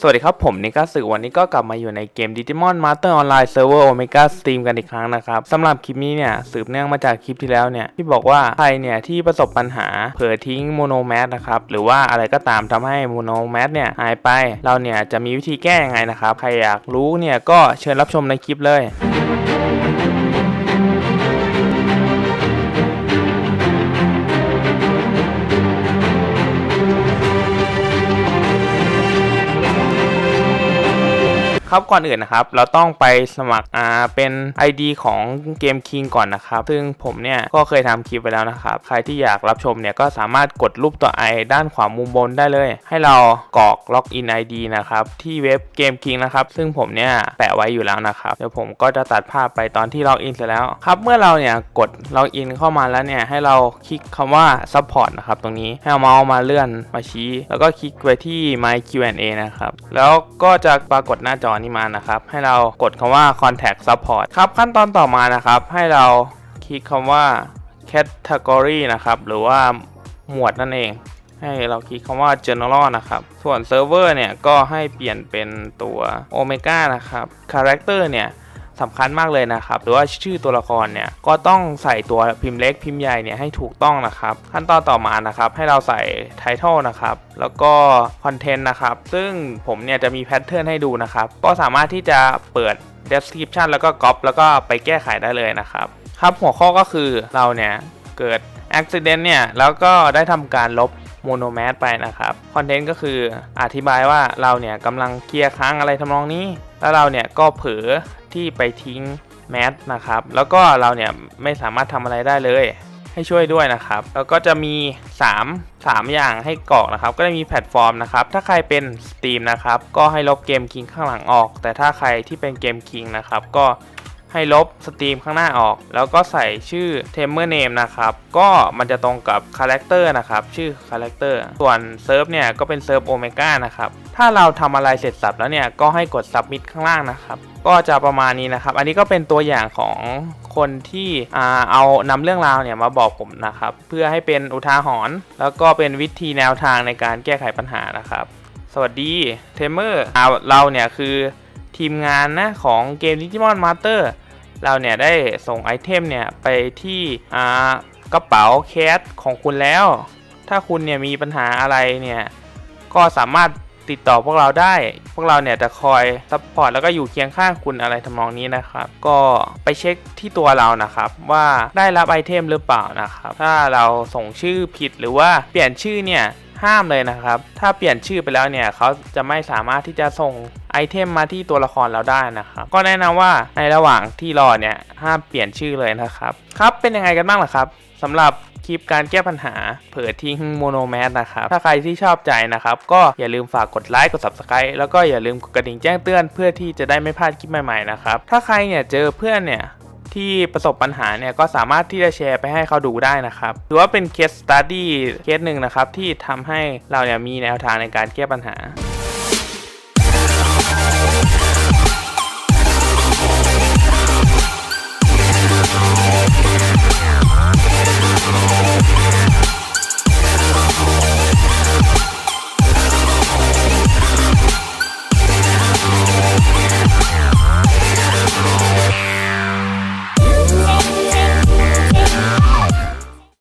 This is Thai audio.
สวัสดีครับ ผมนิก้าสึวันนี้ก็กลับมาอยู่ในเกม Digimon Master Online Server Omega Stream กันอีกครั้งนะครับสำหรับคลิปนี้เนี่ยสืบเนื่องมาจากคลิปที่แล้วเนี่ยที่บอกว่าใครเนี่ยที่ประสบปัญหาเผลอทิ้งโมโนแมสนะครับหรือว่าอะไรก็ตามทำให้โมโนแมสเนี่ยหายไป เราเนี่ยจะมีวิธีแก้ยังไงนะครับ ใครอยากรู้เนี่ยก็เชิญรับชมในคลิปเลย ครับก่อนอื่นนะครับ เราต้องไปสมัครอ่าเป็น ID ของเกม King ก่อนนะครับ ซึ่งผมเนี่ยก็เคยทำคลิปไปแล้วนะครับ ใครที่อยากรับชมเนี่ยก็สามารถกดรูปตัว i ด้านขวามุมบนได้เลย ให้เรากรอกล็อกอิน ID นะครับ ที่เว็บเกม King นะครับ ซึ่งผมเนี่ยแปะไว้อยู่แล้วนะครับ เดี๋ยวผมก็จะตัดภาพไปตอนที่ล็อกอินเสร็จแล้วครับเมื่อเราเนี่ยกดล็อกอินเข้ามาแล้วเนี่ยให้เราคลิกคำว่า support นะครับตรงนี้ให้เอาเมาส์มาเลื่อนมาชี้ แล้วก็คลิกไปที่ my Q&A นะครับแล้วก็จะปรากฏหน้าจอนี้มานะครับ ให้เรากดคำว่า contact support ครับขั้นตอนต่อมานะครับ ให้เราคลิกคำว่า category นะครับหรือว่าหมวดนั่นเอง ให้เราคลิกคำว่า general นะครับ ส่วน server เนี่ยก็ให้เปลี่ยนเป็นตัว omega นะครับ character เนี่ย สำคัญมากเลยนะครับ หรือว่าชื่อตัวละครเนี่ยก็ต้องใส่ตัวพิมพ์เล็กพิมพ์ใหญ่เนี่ยให้ถูกต้องนะครับ ขั้นตอนต่อมานะครับ ให้เราใส่ title นะครับแล้วก็ content นะครับ ซึ่งผมเนี่ยจะมีแพทเทิร์นให้ดูนะครับ ก็สามารถที่จะเปิด description แล้วก็ copy แล้วก็ไปแก้ไขได้เลยนะครับ ครับหัวข้อก็คือเราเนี่ยเกิด accident เนี่ยแล้วก็ได้ทำการลบโมโนแมสไปนะครับ คอนเทนต์ก็คืออธิบายว่าเราเนี่ยกำลังเคลียร์ค้างอะไรทำนองนี้ แล้วเราเนี่ยก็เผลอที่ไปทิ้งแมสนะครับ แล้วก็เราเนี่ยไม่สามารถทำอะไรได้เลยให้ช่วยด้วยนะครับ แล้วก็จะมี 3 3 อย่างให้กรอกนะครับ ก็จะมีแพลตฟอร์มนะครับ ถ้าใครเป็น Steam นะครับ ก็ให้ลบเกมคิงข้างหลังออก แต่ถ้าใครที่เป็นเกมคิงนะครับ ก็ ให้ลบสตรีมข้างหน้าออก แล้วก็ใส่ชื่อ t e m e r name นะครับ ก็มันจะตรงกับคาแรคเตอร์นะครับ ชื่อคาแรคเตอร์ส่วนเซิร์ฟเนี่ยก็เป็นเซิร์ฟโอเมก้านะครับ ถ้าเราทำอะไรเสร็จสับแล้วเนี่ยก็ให้กด submit ข้างล่างนะครับก็จะประมาณนี้นะครับ อันนี้ก็เป็นตัวอย่างของคนที่เอานำเรื่องราวเนี่ยมาบอกผมนะครับ เพื่อให้เป็นอุทาหรณ์แล้วก็เป็นวิธีแนวทางในการแก้ไขปัญหานะครับ สวัสดีเทมเมอร์เราเนี่ยคือทีมงานนะของเกม Digimon Master เร เราเนี่ยได้ส่งไอเทมเนี่ยไปที่กระเป๋าแคสของคุณแล้ว ถ้าคุณเนี่ยมีปัญหาอะไรเนี่ยก็สามารถติดต่อพวกเราได้ พวกเราเนี่ยจะคอยซัพพอร์ตแล้วก็อยู่เคียงข้างคุณอะไรทำนองนี้นะครับ ก็ไปเช็คที่ตัวเรานะครับ ว่าได้รับไอเทมหรือเปล่านะครับ ถ้าเราส่งชื่อผิดหรือว่าเปลี่ยนชื่อเนี่ยห้ามเลยนะครับ ถ้าเปลี่ยนชื่อไปแล้วเนี่ยเขาจะไม่สามารถที่จะส่ง ไอเทมมาที่ตัวละครเราได้นะครับ ก็แนะนำว่าในระหว่างที่รอเนี่ยห้ามเปลี่ยนชื่อเลยนะครับ ครับเป็นยังไงกันบ้างล่ะครับสำหรับคลิปการแก้ปัญหาเผลอทิ้งโมโนแมสนะครับ ถ้าใครที่ชอบใจนะครับ ก็อย่าลืมฝากกดไลค์กด subscribe แล้วก็อย่าลืมกดกระดิ่งแจ้งเตือนเพื่อที่จะได้ไม่พลาดคลิปใหม่ๆนะครับถ้าใครเนี่ยเจอเพื่อนเนี่ยที่ประสบปัญหาเนี่ยก็สามารถที่จะแชร์ไปให้เขาดูได้นะครับถือว่าเป็นเคสสตัดดี้เคสหนึ่งนะครับที่ทำให้เราเนี่ยมีแนวทางในการแก้ปัญหา